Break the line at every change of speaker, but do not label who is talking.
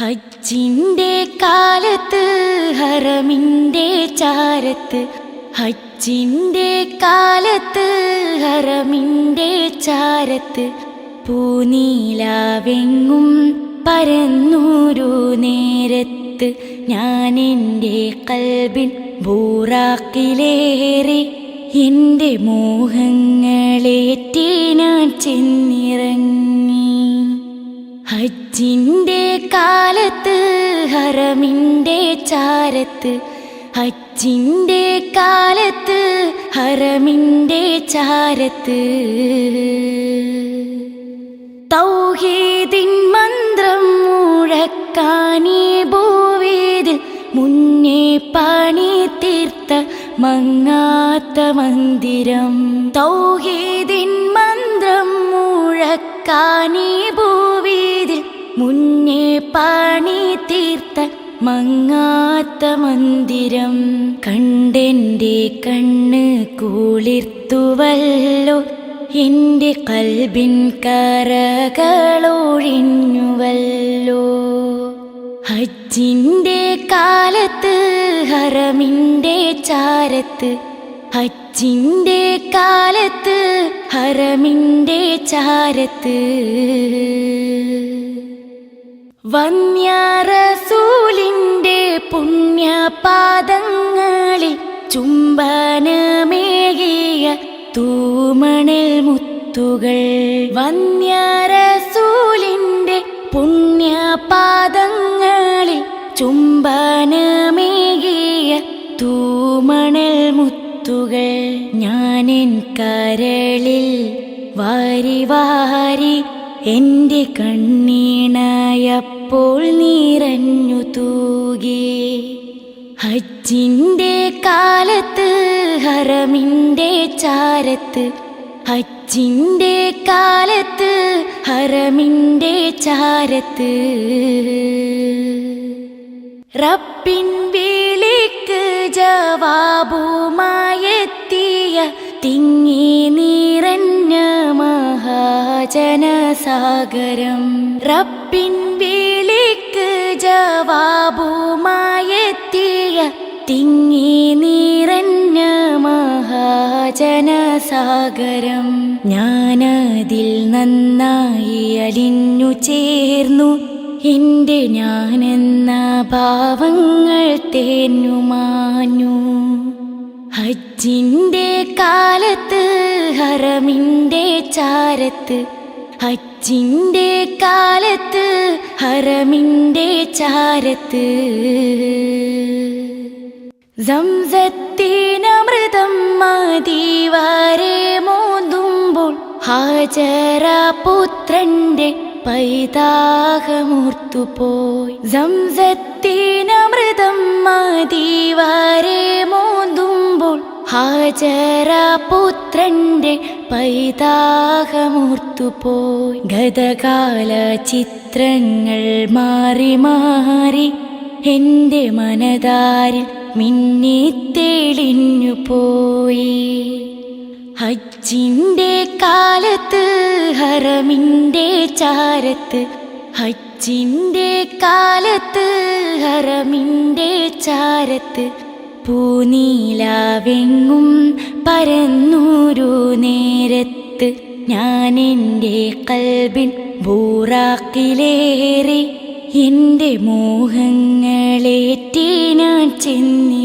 ഹജ്ജിന്റെ കാലത്ത് ഹറമിന്റെ ചാരത്ത്. ഹജ്ജിന്റെ കാലത്ത് ഹറമിന്റെ ചാരത്ത്. പൂനീലാവെങ്ങും പരന്നൂരു നേരത്ത്. ഞാൻ എന്റെ കൽബിൻ ബൂറാക്കിലേറെ എന്റെ മോഹങ്ങളേറ്റി ഞാൻ ചെന്നിറങ്ങി ഹജ്ജിന്റെ കാലത്ത് ഹറമിന്റെ ചാരത്ത്. അച്ചിന്റെ കാലത്ത് ഹറമിന്റെ ചാരത്ത്. തൗഹീദിൻ മന്ത്രം മുഴക്കാനീ ഭൂവേദിൽ മുന്നേ പണി തീർത്ത മങ്ങാത്ത മന്ദിരം. തൗഹീദിൻ മന്ത്രം മുഴക്കാനീ മുന്നേ പണി തീർത്ത മങ്ങാത്ത മന്ദിരം കണ്ടെന്റെ കണ്ണ് കൂളിർത്തുവല്ലോ. എന്റെ കൽബിൻ കരകളോഴിഞ്ഞുവല്ലോ. ഹജ്ജിന്റെ കാലത്ത് ഹറമിന്റെ ചാരത്ത് ഹജ്ജിന്റെ കാലത്ത് ഹറമിന്റെ ചാരത്ത്. വന്യാറസൂലിന്റെ പുണ്യപാദങ്ങളിൽ ചുംബനമേകിയ തൂമണൽ മുത്തുകൾ. വന്യാറസൂലിന്റെ പുണ്യപാദങ്ങളിൽ ചുംബനമേകിയ തൂമണൽ മുത്തുകൾ. ഞാനെൻ കരളിൽ വാരി വാരി എന്റെ കണ്ണീണയപ്പോൾ നിറഞ്ഞു തൂകി. ഹജ്ജിന്റെ കാലത്ത് ഹറമിന്റെ ചാരത്ത് ഹജ്ജിന്റെ കാലത്ത് ഹറമിന്റെ ചാരത്ത്. റബ്ബിൻ വിളിക്ക് ജവാബുമായെത്തിയ തിങ്ങി നിറഞ്ഞ മഹാജനസാഗരം റബ്ബിൻ വിളിക്ക് ജവാബുമായെത്തിയ തിങ്ങി നിറഞ്ഞ മഹാജനസാഗരം. ഞാനതിൽ നന്നായി അലിഞ്ഞു ചേർന്നു. എന്റെ ഞാനെന്ന ഭാവങ്ങൾ തേഞ്ഞുമാഞ്ഞു ഹജ്ജിന്റെ കാലത്ത് ഹറമിന്റെ ചാരത്ത് അച്ചിന്റെ കാലത്ത് ഹറമിന്റെ ചാരത്ത്. സംസത്തിനമൃതം മതിവാരെ മോന്തുമ്പോൾ ഹാജര പുത്രന്റെ പൈതാഹമൂർത്തുപോയി. സംസത്തിനമൃതം മതിവാരെ മോന്തുമ്പോൾ ഹാജര പുത്രന്റെ പൈതാഹമൂർത്തുപോയി. ഗതകാല ചിത്രങ്ങൾ മാറി മാറി എന്റെ മനതാരിൽ മിന്നിത്തെളിഞ്ഞു പോയി. ഹജ്ജിന്റെ കാലത്ത് ഹറമിന്റെ ചാരത്ത് ഹജ്ജിന്റെ കാലത്ത് ഹറമിന്റെ ചാരത്ത് പൂനീലാവെങ്ങും പരന്നൂരു നേരത്ത് ഞാൻ എന്റെ കൽബിൻ ബൂറാക്കിലേറെ എന്റെ മോഹങ്ങളേറ്റി ഞാൻ ചെന്നി